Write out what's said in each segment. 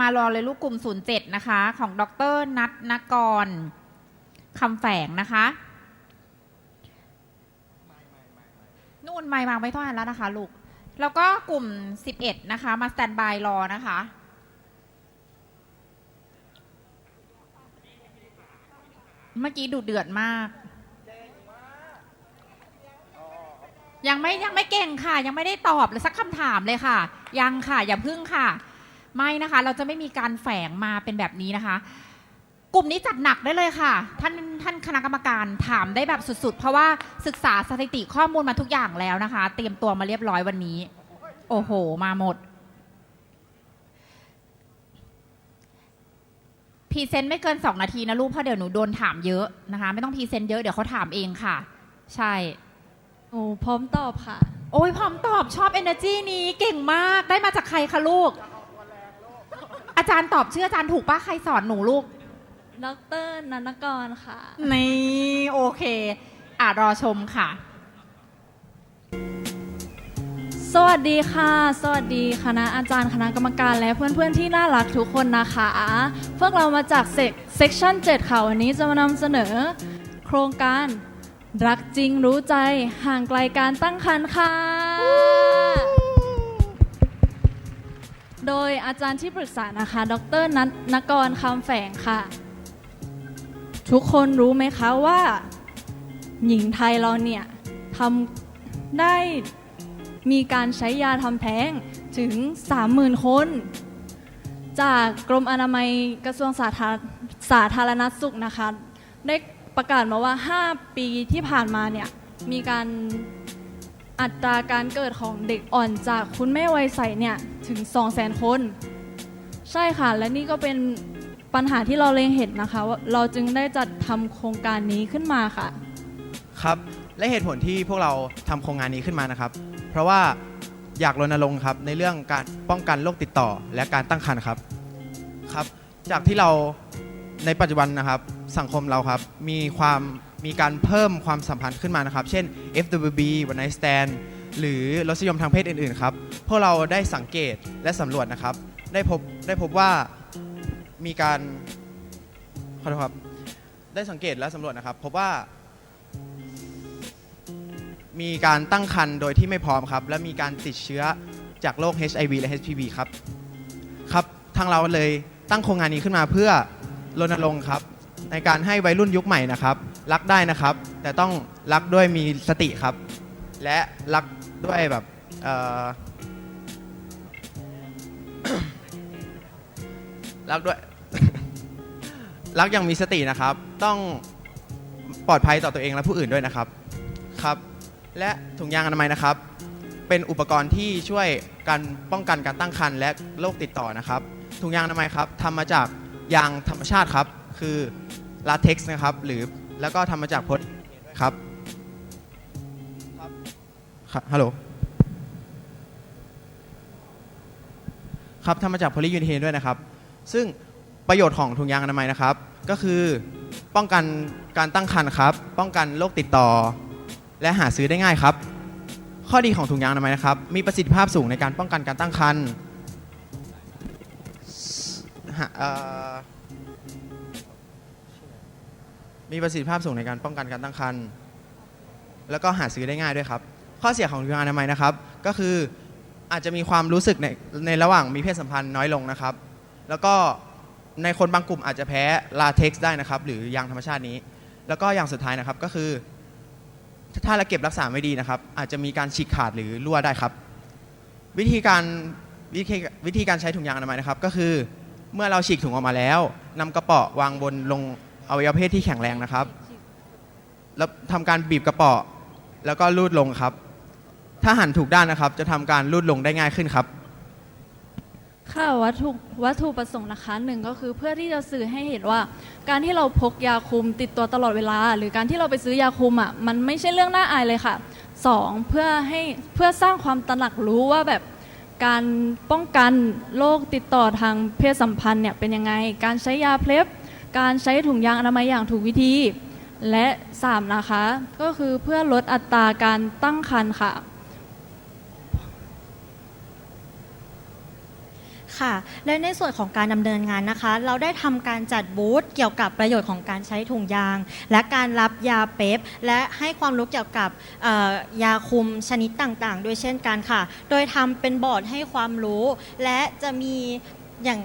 มารอเลยลูกกลุ่ม 07 นะคะ ของดรนัทนกรคำแฝงนะคะนู่นไม่วางไว้เท่านั้นแล้วนะคะ ลูก แล้วก็กลุ่ม 11 นะคะ มาสแตนบายรอนะคะเมื่อกี้ดูเดือดมาก ยังไม่ยังไม่เก่งค่ะ ยังไม่ได้ตอบเลยสักคำถามเลยค่ะ ยังค่ะ อย่าพึ่งค่ะ ไม่นะคะ เราจะไม่มีการแฝงมาเป็นแบบนี้นะคะ กลุ่มนี้จัดหนักได้เลยค่ะ ท่านท่านคณะกรรมการถามได้แบบสุดๆ เพราะว่าศึกษาสถิติข้อมูลมาทุกอย่างแล้วนะคะ เตรียมตัวมาเรียบร้อยวันนี้ โอ้โห มาหมดพรีเซนต์ไม่เกิน 2 นาทีนะลูกเพราะเดี๋ยวหนูโดนถามเยอะนะคะ ไม่ต้องพรีเซนต์เยอะเดี๋ยวเขาถามเองค่ะ ใช่โอ้พร้อมตอบค่ะ โอ้ยพร้อมตอบชอบ energy นี้เก่งมากได้มาจากใครคะลูกอา จารย์ตอบชื่ออาจารย์ถูกปะใครสอนหนูลูก ดรนันกรค่ะ นี่โอเค อะรอชมค่ะ สวัสดีค่ะ สวัสดีคณะอาจารย์คณะกรรมการและเพื่อนๆที่น่ารักทุกคนนะคะ พวกเรามาจากเซกชัน7ค่ะวันนี้จะมานำเสนอ โครงการรักจริงรู้ใจห่างไกลการตั้งครรภ์ค่ะ โดยอาจารย์ที่ปรึกษานะคะ ดรนัทนกรคำแฝงค่ะ ทุกคนรู้ไหมคะว่า หญิงไทยเราเนี่ยทำได้มีการใช้ยาทำแท้งถึง 30,000 คน จากกรมอนามัยกระทรวงสาธารสาธารณสุขนะคะ ได้ประกาศมาว่า 5 ปีที่ผ่านมาเนี่ยมีการ อัตราการเกิดของเด็กอ่อนจากคุณแม่วัยใสเนี่ยถึง 200,000 คน ใช่ค่ะ และนี่ก็เป็นปัญหาที่เราเล็งเห็นนะคะว่าเราจึงได้จัดทำโครงการนี้ขึ้นมาค่ะ ครับ และเหตุผลที่พวกเราทำโครงงานนี้ขึ้นมานะครับ เพราะว่าอยากรณรงค์ครับในเรื่องการป้องกันโรคติดต่อ และการตั้งครรภ์ครับ ครับ จากที่เราในปัจจุบันนะครับ สังคมเราครับ มีความ มีการเพิ่มความสัมพันธ์ขึ้นมานะครับ เช่น FWB one night stand หรือรสนิยมทางเพศอื่นๆครับพวกเราได้สังเกตและสำรวจนะครับ ได้พบได้พบว่ามีการขอโทษครับได้สังเกตและสำรวจนะครับ พบว่ามีการตั้งครรภ์โดยที่ไม่พร้อมครับ และมีการติดเชื้อจากโรค HIV และ HPV ครับครับ ทางเราเลยตั้งโครงงานนี้ขึ้นมาเพื่อรณรงค์ครับ ในการให้วัยรุ่นยุคใหม่นะครับ รักได้นะครับ แต่ต้องรักด้วยมีสติครับ และรักด้วยแบบเอ่อ รักด้วย รักอย่างมีสตินะครับ ต้องปลอดภัยต่อตัวเองและผู้อื่นด้วยนะครับครับ และถุงยางอนามัยนะครับ เป็นอุปกรณ์ที่ช่วยการป้องกันการตั้งครรภ์และโรคติดต่อนะครับ ถุงยางอนามัยครับทำมาจากยางธรรมชาติครับ คือลาเท็กซ์นะครับ หรือ แล้วก็ทำมาจากพลีครับครับฮัลโหลครับทำมาจากโพลียูเทนด้วยนะครับ ซึ่งประโยชน์ของถุงยางอนามัยนะครับ ก็คือป้องกันการตั้งครรภ์ครับ ป้องกันโรคติดต่อ และหาซื้อได้ง่ายครับ ข้อดีของถุงยางอนามัยนะครับ มีประสิทธิภาพสูงในการป้องกันการตั้งครรภ์หาเออ มีประสิทธิภาพสูงในการป้องกันการตั้งครรภ์แล้วก็หาซื้อได้ง่ายด้วยครับ ข้อเสียของถุงยางอนามัยนะครับ ก็คืออาจจะมีความรู้สึกในในระหว่างมีเพศสัมพันธ์น้อยลงนะครับ แล้วก็ในคนบางกลุ่มอาจจะแพ้ลาเท็กซ์ได้นะครับ หรือยางธรรมชาตินี้ แล้วก็อย่างสุดท้ายนะครับก็คือ ถ้าเราเก็บรักษาไม่ดีนะครับ อาจจะมีการฉีกขาดหรือรั่วได้ครับ วิธีการวิธีวิธีการใช้ถุงยางอนามัยนะครับ ก็คือเมื่อเราฉีกถุงออกมาแล้วนำกระเป๋อวางบนลง อวัยวะเพศที่แข็งแรงนะครับ แล้วทำการบีบกระเป๋อแล้วก็ลูดลงครับ ถ้าหันถูกด้านนะครับ จะทำการลูดลงได้ง่ายขึ้นครับ ค่ะวัตถุวัตถุประสงค์นะคะหนึ่งก็คือเพื่อที่จะสื่อให้เห็นว่า การที่เราพกยาคุมติดตัวตลอดเวลา หรือการที่เราไปซื้อยาคุมอะมันไม่ใช่เรื่องน่าอายเลยค่ะสองเพื่อให้เพื่อสร้างความตระหนักรู้ว่าแบบการป้องกันโรคติดต่อทางเพศสัมพันธ์เนี่ยเป็นยังไง การใช้ยาเพล็บ การใช้ถุงยางอนามัยอย่างถูกวิธี และสามนะคะ ก็คือเพื่อลดอัตราการตั้งครรภ์ค่ะ ค่ะ และในส่วนของการดำเนินงานนะคะ เราได้ทำการจัดบูธเกี่ยวกับประโยชน์ของการใช้ถุงยาง และการรับยาเป๊ปและให้ความรู้เกี่ยวกับเอ่อยาคุมชนิดต่างๆ ด้วยเช่นกันค่ะ โดยทำเป็นบอร์ดให้ความรู้ และจะมีอย่าง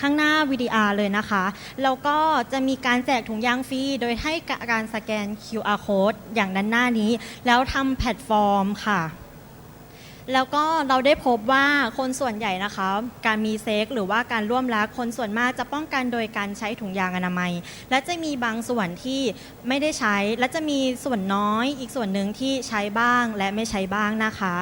ข้างหน้าวิดีอาร์เลยนะคะ แล้วก็จะมีการแจกถุงยางฟรี โดยให้การสแกน QR code อย่างด้านหน้านี้ แล้วทำแพลตฟอร์มค่ะ แล้วก็เราได้พบว่าคนส่วนใหญ่นะคะ การมีเซ็กหรือว่าการร่วมรักคนส่วนมากจะป้องกันโดยการใช้ถุงยางอนามัย และจะมีบางส่วนที่ไม่ได้ใช้ และจะมีส่วนน้อยอีกส่วนหนึ่งที่ใช้บ้างและไม่ใช้บ้างนะคะ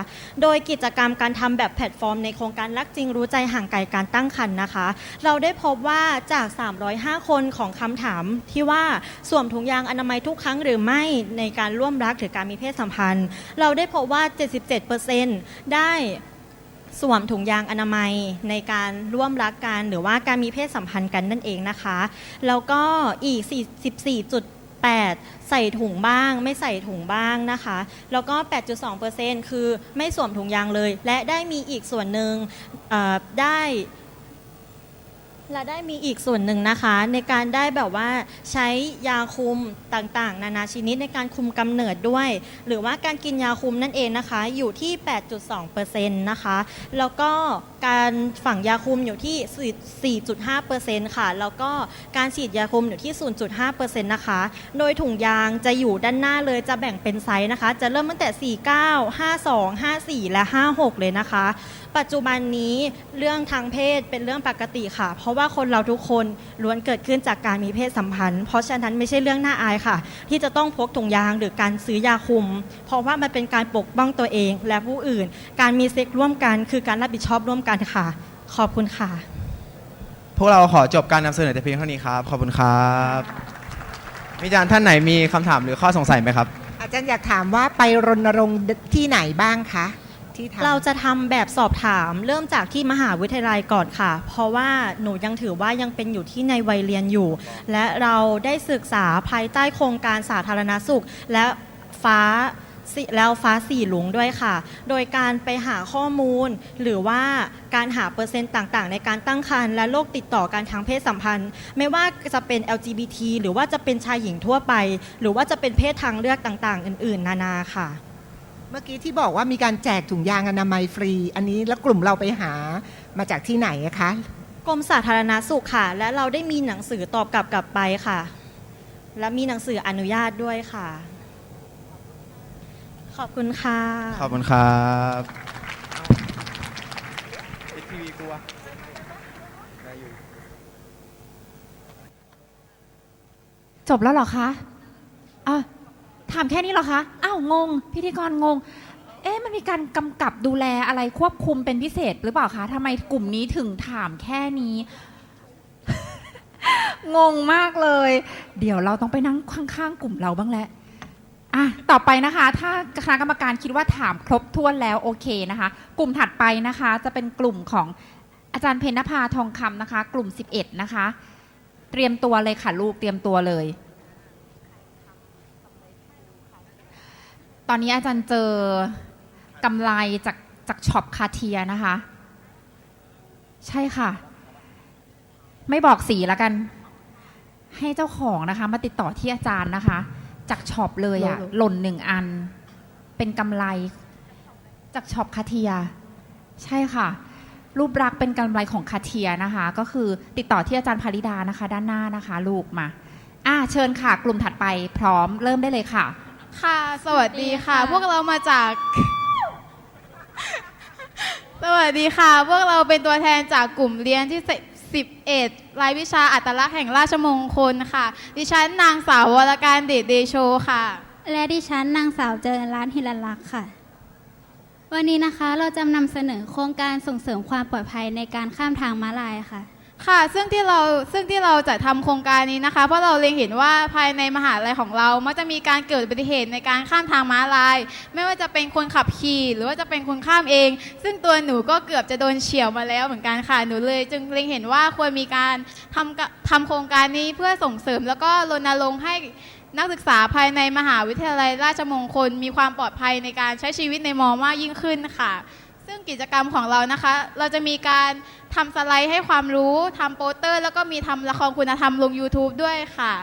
โดยกิจกรรมการทำแบบแพลตฟอร์ม ในโครงการรักจริงรู้ใจห่างไกลการตั้งครรภ์นะคะ เราได้พบว่าจาก 305 คนของคำถามที่ว่าสวมถุงยางอนามัยทุกครั้งหรือไม่ในการร่วมรักหรือการมีเพศสัมพันธ์ เราได้พบว่า 77%ได้สวมถุงยางอนามัยในการร่วมรักกัน หรือว่าการมีเพศสัมพันธ์กันนั่นเองนะคะ แล้วก็อีก 44.8 ใส่ถุงบ้าง ไม่ใส่ถุงบ้างนะคะ แล้วก็ 8.2%คือไม่สวมถุงยางเลย และได้มีอีกส่วนหนึ่งได้ และได้มีอีกส่วนหนึ่งนะคะ ในการได้แบบว่าใช้ยาคุมต่างๆ นานาชนิดในการคุมกำเนิดด้วย หรือว่าการกินยาคุมนั่นเองนะคะ อยู่ที่ 8.2%นะคะแล้วก็การฝังยาคุมอยู่ที่ 4.5%ค่ะ แล้วก็การฉีดยาคุมอยู่ที่ 0.5%นะคะ โดยถุงยางจะอยู่ด้านหน้าเลยจะแบ่งเป็นไซส์นะคะ จะเริ่มตั้งแต่ 49 52 54 และ 56 เลยนะคะ ปัจจุบันนี้เรื่องทางเพศเป็นเรื่องปกติค่ะ เพราะว่าว่าคนเราทุกคนล้วนเกิดขึ้นจากการมีเพศสัมพันธ์ เพราะฉะนั้นไม่ใช่เรื่องน่าอายค่ะ ที่จะต้องพกถุงยางหรือการซื้อยาคุม เพราะว่ามันเป็นการปกป้องตัวเองและผู้อื่น การมีเซ็กร่วมกันคือการรับผิดชอบร่วมกันค่ะ ขอบคุณค่ะ พวกเราขอจบการนำเสนอแต่เพียงเท่านี้ครับ ขอบคุณครับมีอาจารย์ท่านไหนมีคำถามหรือข้อสงสัยไหมครับ อาจารย์อยากถามว่าไปรณรงค์ที่ไหนบ้างคะ ที่ทำ เราจะทำแบบสอบถามเริ่มจากที่มหาวิทยาลัยก่อนค่ะ เพราะว่าหนูยังถือว่ายังเป็นอยู่ที่ในวัยเรียนอยู่ และเราได้ศึกษาภายใต้โครงการสาธารณสุข และฟ้าสิแล้วฟ้าสี่หลุงด้วยค่ะ โดยการไปหาข้อมูล หรือว่าการหาเปอร์เซ็นต์ต่างๆ ในการตั้งครรภ์และโรคติดต่อการทางเพศสัมพันธ์ ไม่ว่าจะเป็น LGBT หรือว่าจะเป็นชายหญิงทั่วไป หรือว่าจะเป็นเพศทางเลือกต่างๆ อื่น ๆ นานาค่ะ เมื่อกี้ที่บอกว่ามีการแจกถุงยางอนามัยฟรี อันนี้แล้วกลุ่มเราไปหามาจากที่ไหนอะคะ กรมสาธารณสุขค่ะ และเราได้มีหนังสือตอบกลับกลับไปค่ะ และมีหนังสืออนุญาตด้วยค่ะ ขอบคุณค่ะ ขอบคุณครับทีวีกลัวจบแล้วเหรอคะอะ ถามแค่นี้เหรอคะ อ้าว งง พิธีกรงง เอ๊ะ มันมีการกำกับดูแลอะไรควบคุมเป็นพิเศษหรือเปล่าคะทำไมกลุ่มนี้ถึงถามแค่นี้ งงมากเลย เดี๋ยวเราต้องไปนั่งข้างๆ กลุ่มเราบ้างแหละอะ ต่อไปนะคะ ถ้าคณะกรรมการคิดว่าถามครบถ้วนแล้วโอเคนะคะ กลุ่มถัดไปนะคะ จะเป็นกลุ่มของอาจารย์เพญนภาทองคำนะคะ กลุ่ม 11 นะคะ เตรียมตัวเลยค่ะลูก เตรียมตัวเลย อนนี้อาจารย์เจอกำไรจากจากช็อปคาเทียนะคะ ใช่ค่ะ ไม่บอกสีแล้วกัน ให้เจ้าของนะคะ มาติดต่อที่อาจารย์นะคะ จากช็อปเลยอะหล่นหนึ่งอัน เป็นกำไร จากช็อปคาเทีย ใช่ค่ะ รูปรักษณ์เป็นกำไรของคาเทียนะคะ ก็คือติดต่อที่อาจารย์พาริดานะคะ ด้านหน้านะคะ ลูกมาอ่าเชิญค่ะ กลุ่มถัดไปพร้อมเริ่มได้เลยค่ะ ค่ะ สวัสดีค่ะ พวกเรามาจาก สวัสดีค่ะ พวกเราเป็นตัวแทนจากกลุ่มเรียนที่11รายวิชาอัตลักษณ์แห่งราชมงคลค่ะ ดิฉันนางสาววรการเดชเดโชค่ะ และดิฉันนางสาวเจริญร้านฮิรันลักษณ์ค่ะ วันนี้นะคะเราจะนำเสนอโครงการส่งเสริมความปลอดภัยในการข้ามทางม้าลายค่ะ ค่ะ ซึ่งที่เราซึ่งที่เราจะทำโครงการนี้นะคะ เพราะเราเล็งเห็นว่าภายในมหาลัยของเรา มักจะมีการเกิดอุบัติเหตุในการข้ามทางม้าลาย ไม่ว่าจะเป็นคนขับขี่หรือว่าจะเป็นคนข้ามเอง ซึ่งตัวหนูก็เกือบจะโดนเฉี่ยวมาแล้วเหมือนกันค่ะ หนูเลย จึงเล็งเห็นว่าควรมีการทำกะทำโครงการนี้เพื่อส่งเสริม แล้วก็รณรงค์ให้นักศึกษาภายในมหาวิทยาลัยราชมงคล มีความปลอดภัยในการใช้ชีวิตในมอมากยิ่งขึ้นค่ะ ซึ่งกิจกรรมของเรานะคะ เราจะมีการ ทำสไลด์ให้ความรู้ทำโปสเตอร์ แล้วก็มีทำละครคุณธรรมลง YouTube ด้วยค่ะ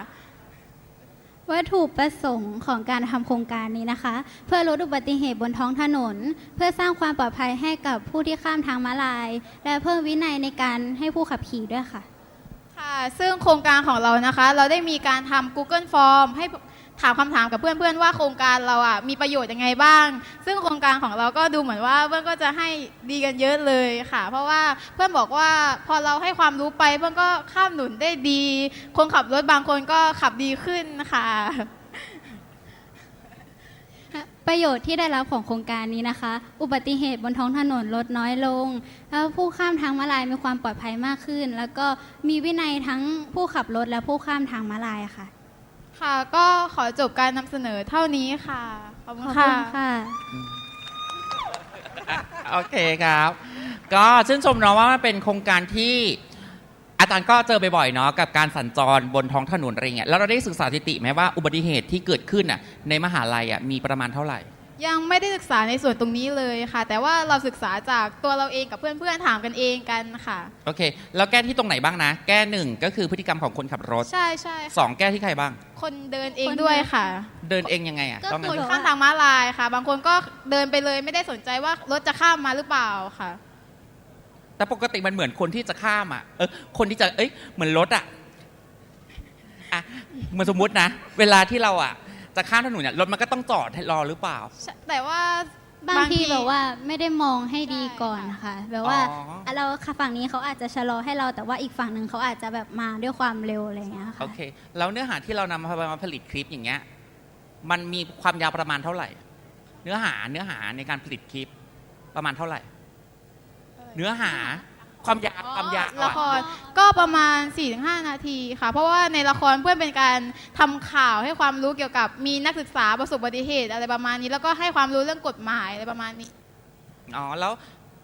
วัตถุประสงค์ของการทำโครงการนี้นะคะ เพื่อลดอุบัติเหตุบนท้องถนน เพื่อสร้างความปลอดภัยให้กับผู้ที่ข้ามทางม้าลาย และเพิ่มวินัยในการให้ผู้ขับขี่ด้วยค่ะ ค่ะ ซึ่งโครงการของเรานะคะ เราได้มีการทำ Google Form ให้ ถามคำถามกับเพื่อนๆว่าโครงการเราอะมีประโยชน์ยังไงบ้าง ซึ่งโครงการของเราก็ดูเหมือนว่าเพื่อนก็จะให้ดีกันเยอะเลยค่ะ เพราะว่าเพื่อนบอกว่าพอเราให้ความรู้ไปเพื่อนก็ข้ามหนุนได้ดี คนขับรถบางคนก็ขับดีขึ้นค่ะประโยชน์ที่ได้รับของโครงการนี้นะคะ อุบัติเหตุบนท้องถนนลดน้อยลง แล้วผู้ข้ามทางม้าลายมีความปลอดภัยมากขึ้น แล้วก็มีวินัยทั้งผู้ขับรถและผู้ข้ามทางม้าลายค่ะ ค่ะ ก็ขอจบการนำเสนอเท่านี้ค่ะ ขอบคุขณอบค่ะ คุณค่ะ โอเคครับ ก็ชื่นชมเนาะว่ามันเป็นโครงการที่อาจารย์ก็เจอบ่อยๆเนาะกับการสัญจรบนท้องถนนอะไรเงี้ยแล้วเราได้ศึกษาสถิติไหมว่าอุบัติเหตุที่เกิดขึ้นน่ะในมหาลัยอะมีประมาณเท่าไหร่ ยังไม่ได้ศึกษาในส่วนตรงนี้เลยค่ะ แต่ว่าเราศึกษาจากตัวเราเองกับเพื่อนๆถามกันเองกันค่ะ โอเค แล้วแก้ที่ตรงไหนบ้างนะ แก้หนึ่งก็คือพฤติกรรมของคนขับรถใช่ใช่สองแก้ที่ใครบ้าง คนเดินเองคนด้วยเดินค่ะเดินเองยังไงอะก็ต้องคือคนข้ามทางม้าลายค่ะ บางคนก็เดินไปเลยไม่ได้สนใจว่ารถจะข้ามมาหรือเปล่าค่ะ แต่ปกติมันเหมือนคนที่จะข้ามอะเออคนที่จะเอ้ยเหมือนรถอะอะเหมือนสมมุตินะ เวลาที่เราอะ จะข้ามถนนเนี่ยรถมันก็ต้องจอดให้รอหรือเปล่าแต่ว่า บางทีแบบว่าไม่ได้มองให้ดีใช่ก่อนค่ะ แบบว่าอ๋อ เราฝั่งนี้เขาอาจจะชะลอให้เราแต่ว่าอีกฝั่งหนึ่งเขาอาจจะแบบมาด้วยความเร็วอะไรอย่างเงี้ยค่ะ โอเค แล้วเนื้อหาที่เรานำมามาผลิตคลิปอย่างเงี้ยมันมีความยาวประมาณเท่าไหร่ เนื้อหาเนื้อหาในการผลิตคลิปประมาณเท่าไหร่ เนื้อหา ความยาวความยาวละอะครก็ประมาณ 4-5 นาทีค่ะ เพราะว่าในละครเพื่อนเป็นการทำข่าวให้ความรู้เกี่ยวกับมีนักศึกษาประสบอุบัติเหตุอะไรประมาณนี้ แล้วก็ให้ความรู้เรื่องกฎหมายอะไรประมาณนี้อ๋อแล้ว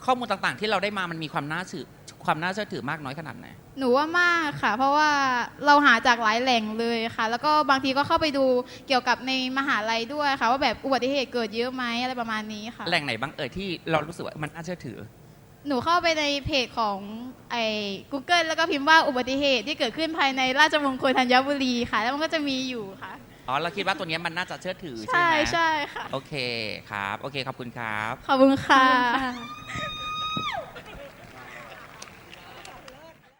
ข้อมูลต่างๆ ที่เราได้มามันมีความน่าเชื่อความน่าเชื่อถือมากน้อยขนาดไหน หนูว่ามากค่ะ เพราะว่าเราหาจากหลายแหล่งเลยค่ะ แล้วก็บางทีก็เข้าไปดูเกี่ยวกับในมหาลัยด้วยค่ะ ว่าแบบอุบัติเหตุเกิดเยอะไหมอะไรประมาณนี้ค่ะ แหล่งไหนบ้างเอ่ยที่เรารู้สึกว่ามันน่าเชื่อถือ หนูเข้าไปในเพจของไอ้ Google แล้วก็พิมพ์ว่าอุบัติเหตุที่เกิดขึ้นภายในราชมงคลธัญบุรีค่ะ แล้วมันก็จะมีอยู่ค่ะ อ๋อเราคิดว่าตัวเนี้ยมันน่าจะเชื่อถือใช่ใช่ไหมใช่ค่ะ โอเคครับ โอเคขอบคุณครับ ขอบคุณค่ะค่ะ